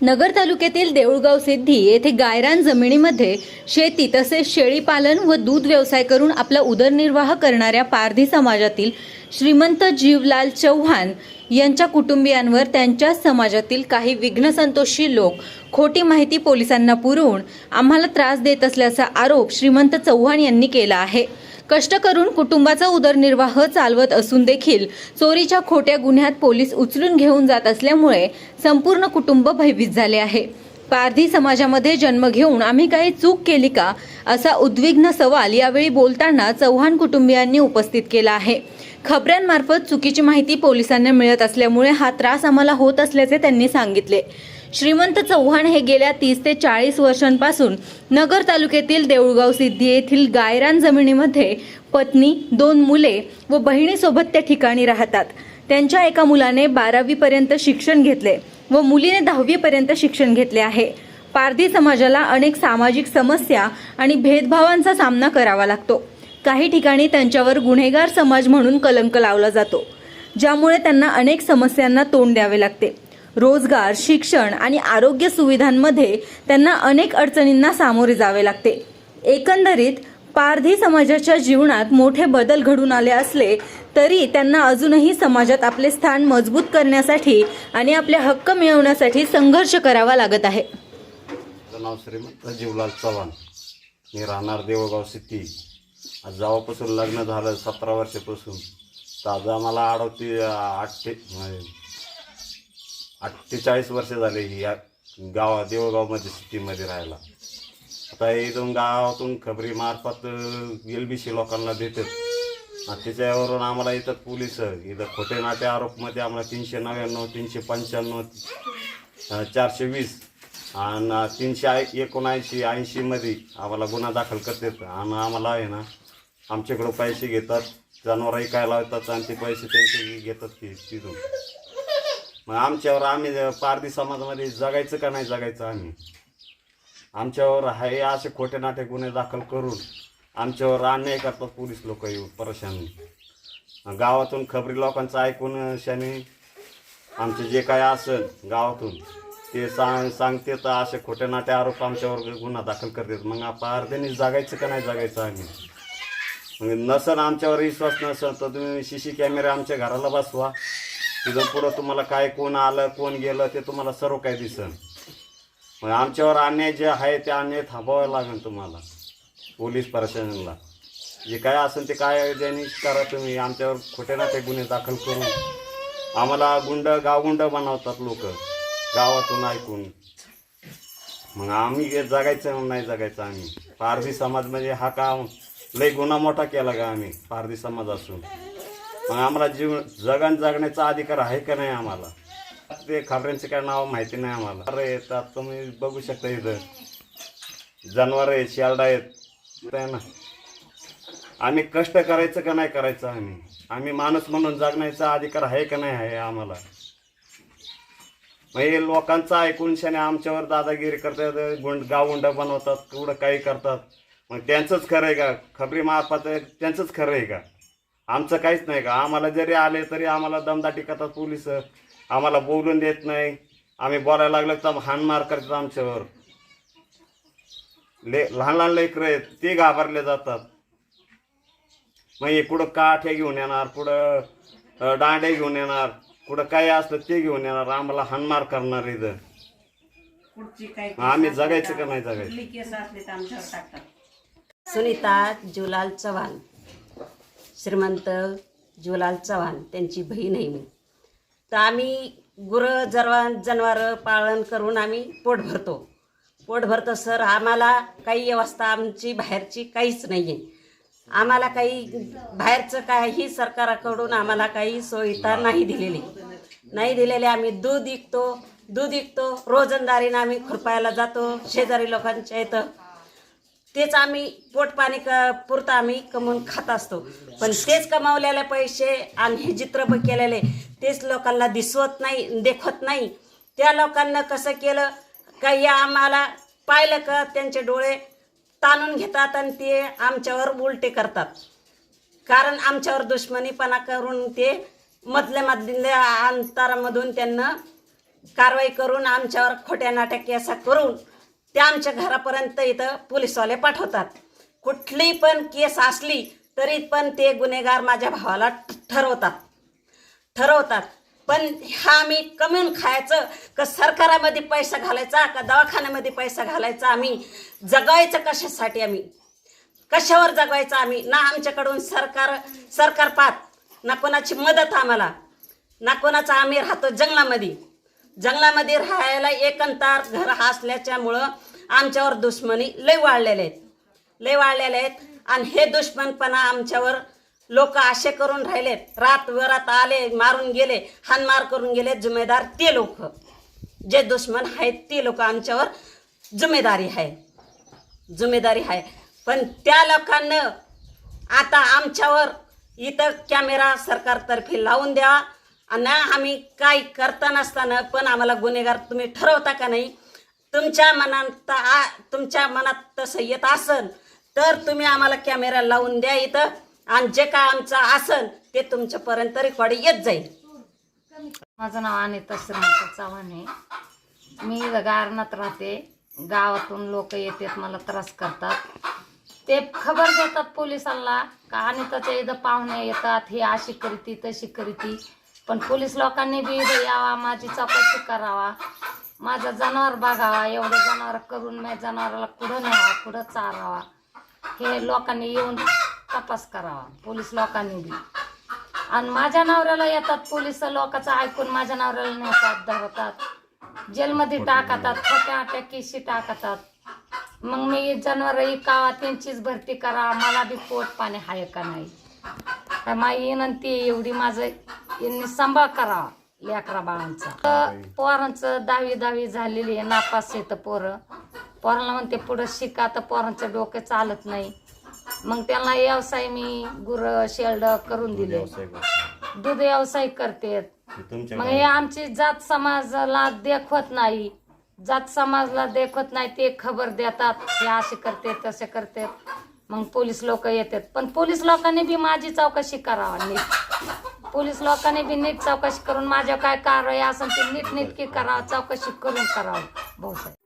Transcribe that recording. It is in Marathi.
नगर तालुक्यातील देऊळगाव सिद्धी येथे गायरान जमिनीमध्ये शेती तसेच शेळीपालन व दूध व्यवसाय करून आपला उदरनिर्वाह करणाऱ्या पारधी समाजातील श्रीमंत जीवलाल चव्हाण यांच्या कुटुंबियांवर त्यांच्याच समाजातील काही विघ्नसंतोषी लोक खोटी माहिती पोलिसांना पुरवून आम्हाला त्रास देत असल्याचा आरोप श्रीमंत चव्हाण यांनी केला आहे. कष्ट करून कुटुंबाचा उदरनिर्वाह चालवत असून देखील चोरीच्या खोट्या गुन्ह्यात पोलीस उचलून घेऊन जात असल्यामुळे संपूर्ण कुटुंब भयभीत झाले आहे. पारधी समाजामध्ये जन्म घेऊन आम्ही काही चूक केली का? असा उद्विग्न सवाल यावेळी बोलताना चव्हाण कुटुंबियांनी उपस्थित केला आहे. खबऱ्यांमार्फत चुकीची माहिती पोलिसांना मिळत असल्यामुळे हा त्रास आम्हाला होत असल्याचे त्यांनी सांगितले. श्रीमंत चव्हाण हे गेल्या तीस ते चाळीस वर्षांपासून नगर तालुक्यातील देऊळगाव सिद्धी येथील गायरान जमिनीमध्ये पत्नी दोन मुले व बहिणीसोबत त्या ठिकाणी राहतात. त्यांच्या एका मुलाने बारावीपर्यंत शिक्षण घेतले व मुलीने दहावीपर्यंत शिक्षण घेतले आहे. पारधी समाजाला अनेक सामाजिक समस्या आणि भेदभावांचा सामना करावा लागतो. काही ठिकाणी त्यांच्यावर गुन्हेगार समाज म्हणून कलंक लावला जातो ज्यामुळे त्यांना अनेक समस्यांना तोंड द्यावे लागते. रोजगार शिक्षण आणि आरोग्य सुविधांमध्ये त्यांना अनेक अडचणींना सामोरे जावे लागते. एकंदरीत पारधी समाजाच्या जीवनात मोठे बदल घडून आले असले तरी त्यांना अजूनही समाजात आपले स्थान मजबूत करण्यासाठी आणि आपले हक्क मिळवण्यासाठी संघर्ष करावा लागत आहे. नाव श्रीमंत जीवलाल चव्हाण. मी राहणार देवगाव सिद्धी आज जेव्हापासून लग्न झालं सतरा वर्षापासून. तर आज आम्हाला आडवती आठशे अठ्ठेचाळीस वर्ष झाले ही या गावा देवगावमध्ये सिटीमध्ये राहायला. आता इथून गावातून खबरी मार्फत एल बी सी लोकांना देतात. आणि त्याच्यावरून आम्हाला इथं पोलीस. इथं खोटे नाटे आरोपमध्ये आम्हाला तीनशे नव्याण्णव तीनशे पंच्याण्णव चारशे वीस आणि तीनशे ऐ एकोणऐंशी ऐंशीमध्ये आम्हाला गुन्हा दाखल करतात. आणि आम्हाला आहे ना आमच्याकडं पैसे घेतात जनावरही काय लावतात आणि ते पैसे त्यांचे घेतात ते तिथून. मग आमच्यावर आम्ही पारधी समाजामध्ये जगायचं का नाही जगायचं आम्ही? आमच्यावर हे असे खोटे नाटे गुन्हे दाखल करून आमच्यावर अन्याय करतात पोलीस लोक येऊ परेशानी. गावातून खबरी लोकांचं ऐकून शाने आमचे जे काय असेल गावातून ते सांग सांगते तर असे खोटे नाटे आरोप आमच्यावर गुन्हा दाखल करतात. मग पारधीने जगायचं का नाही जगायचं आम्ही? म्हणजे नसन आमच्यावर विश्वास नसन तर तुम्ही सी सी कॅमेरे आमच्या घराला बसवा. तिथं पुढं तुम्हाला काय कोण आलं कोण गेलं ते तुम्हाला सर्व काही दिसन. मग आमच्यावर अन्याय जे आहे ते अन्याय थांबवावं लागेल तुम्हाला पोलीस प्रशासनाला. जे काय असेल ते काय त्यांनी करा तुम्ही आमच्यावर खोटे ते गुन्हे दाखल करून. आम्हाला गुंड गावगुंड बनवतात लोक गावातून ऐकून. मग आम्ही हे जगायचं नाही जगायचं आम्ही. पारधी समाज म्हणजे हा काम लय गुन्हा मोठा केला का आम्ही पारधी समाज असून मग आम्हाला जीव जगान जगण्याचा अधिकार आहे का नाही आम्हाला? ते खबऱ्यांचे काय नाव माहिती नाही आम्हाला. अरे येतात तुम्ही बघू शकता इथं. जनावर आहेत शेरडा आहेत. ना. आम्ही कष्ट करायचं का नाही करायचं आम्ही? आम्ही माणूस म्हणून जगण्याचा अधिकार आहे का नाही आहे आम्हाला? मग हे लोकांचं ऐकून शाने आमच्यावर दादागिरी करतात गुंड गावगुंड बनवतात कुठं काही करतात. मग त्यांचंच खरं आहे का? खबरी मार्फत त्यांचंच खरं आहे का? आमचं काहीच नाही का? आम्हाला जरी आले तरी आम्हाला दमदाटी करतात पोलीस. आम्हाला बोलून देत नाही. आम्ही बोलायला लागलो तर हाणमार करतात आमच्यावर. ले लहान लहान लेकरं आहेत ते घाबरले जातात. मग हे कुठं काठ्या घेऊन येणार कुठं दांड्या घेऊन येणार कुठं काय असलं ते घेऊन येणार. आम्हाला हाणमार करणार इथं. आम्ही जगायचं का नाही जगायचं? सुनीता जुलाल चव्हाण. श्रीमंत जुलाल चव्हाण त्यांची बहीण आहे मी. तर आम्ही गुरं जरवा जनावरं पालन करून आम्ही पोट भरतो. पोट भरतो सर. आम्हाला काही व्यवस्था आमची बाहेरची काहीच नाही आहे आम्हाला काही बाहेरचं काही सरकाराकडून आम्हाला काही सोयीता नाही दिलेली. नाही दिलेली. आम्ही दूध विकतो. दूध विकतो. रोजंदारीनं आम्ही खुरपायला जातो. शेजारी लोकांच्या इथं तेच आम्ही पोटपाणी क पुरतं आम्ही कमवून खात असतो. पण तेच कमावलेले पैसे आणि हे चित्रप केलेले तेच लोकांना दिसवत नाही देखवत नाही. त्या लोकांना कसं केलं? काही आम्हाला पाहिलं का? त्यांचे डोळे ताणून घेतात आणि ते आमच्यावर उलटे करतात. कारण आमच्यावर दुश्मनीपणा करून ते मधल्या मधल्या अंतरामधून त्यांना कारवाई करून आमच्यावर खोट्या नाट्या केसा करून ते आमच्या घरापर्यंत इथं पोलिसवाले पाठवतात. कुठली पण केस असली तरी पण ते गुन्हेगार माझ्या भावाला ठरवतात. ठरवतात. पण हा आम्ही कमवून खायचं का सरकारामध्ये पैसा घालायचा का दवाखान्यामध्ये पैसा घालायचा आम्ही? जगायचं कशासाठी आम्ही? कशावर जगवायचं आम्ही? ना आमच्याकडून सरकार सरकार पाहत ना कोणाची मदत आम्हाला ना कोणाचा आम्ही राहतो जंगलामध्ये. जंगलामध्ये राहायला एकंतार घर असल्याच्यामुळं आमच्यावर दुश्मनी लय वाढलेले आहेत. लय वाढलेले आहेत. आणि हे दुश्मनपणा आमच्यावर लोक असे करून राहिलेत. रात वरात आले मारून गेले हानमार करून गेले जुमेदार ते लोक. जे दुश्मन आहेत ते लोक आमच्यावर जुमेदारी आहे. जुमेदारी आहे. पण त्या लोकांना आता आमच्यावर इथं कॅमेरा सरकारतर्फे लावून द्या आणि आम्ही काय करता नसताना पण आम्हाला गुन्हेगार तुम्ही ठरवता का नाही? तुमच्या मनात आ- तुमच्या मनात तसं येत असन तर तुम्ही आम्हाला कॅमेरा लावून द्या इथं आणि जे काय आमचं असन ते तुमच्यापर्यंत रेकॉर्ड येत जाईल. माझं नाव अनिता श्रीमंत चव्हाण आहे. मी इथं गारणात राहते. गावातून लोक येतात मला त्रास करतात. ते खबर देतात पोलिसांना का अनिताच्या इथं पाहुणे येतात हे अशी करीती तशी करीती. पण पोलीस लोकांनी बी इथं यावा माझी चौकशी करावा. माझं जनावर बघावा एवढं जनावर करून मी जनावराला कुठं न्यावा कुठं चारावा? हे लोकांनी येऊन तपास करावा पोलीस लोकांनी बी. आणि माझ्या नवऱ्याला येतात पोलीस लोकांचं ऐकून माझ्या नवऱ्याला नेतात धरतात. जेलमध्ये टाकतात खोट्या आट्या केशी टाकतात. मग मी जनावर इकावा त्यांचीच भरती करा मला बी पोट पाणी आहे का नाही? तर माझी विनंती एवढी माझं यांनी सांभाळ करावा लेकरा बाळांचा. तर पोरांचं दहावी दहावी झालेली आहे नापास येतं पोरं. पोरांना म्हणते पुढं शिका तर पोरांचं डोकं चालत नाही. मग त्यांना व्यवसाय मी गुरं शेल्ड करून दिले. दूध व्यवसाय करते मग हे आमची जात समाजाला देखवत नाही. जात समाजाला देखवत नाही ते खबर देतात. हे असे करते तसे करते मग पोलीस लोक येतात. पण पोलीस लोकांनी बी माझी चौकशी करावा नीट. पोलीस लोकांनी बी नीट चौकशी करून माझ्या काय कारवाई असेल ती नीट नीटकी करावं चौकशी करून करावं. बहुतेक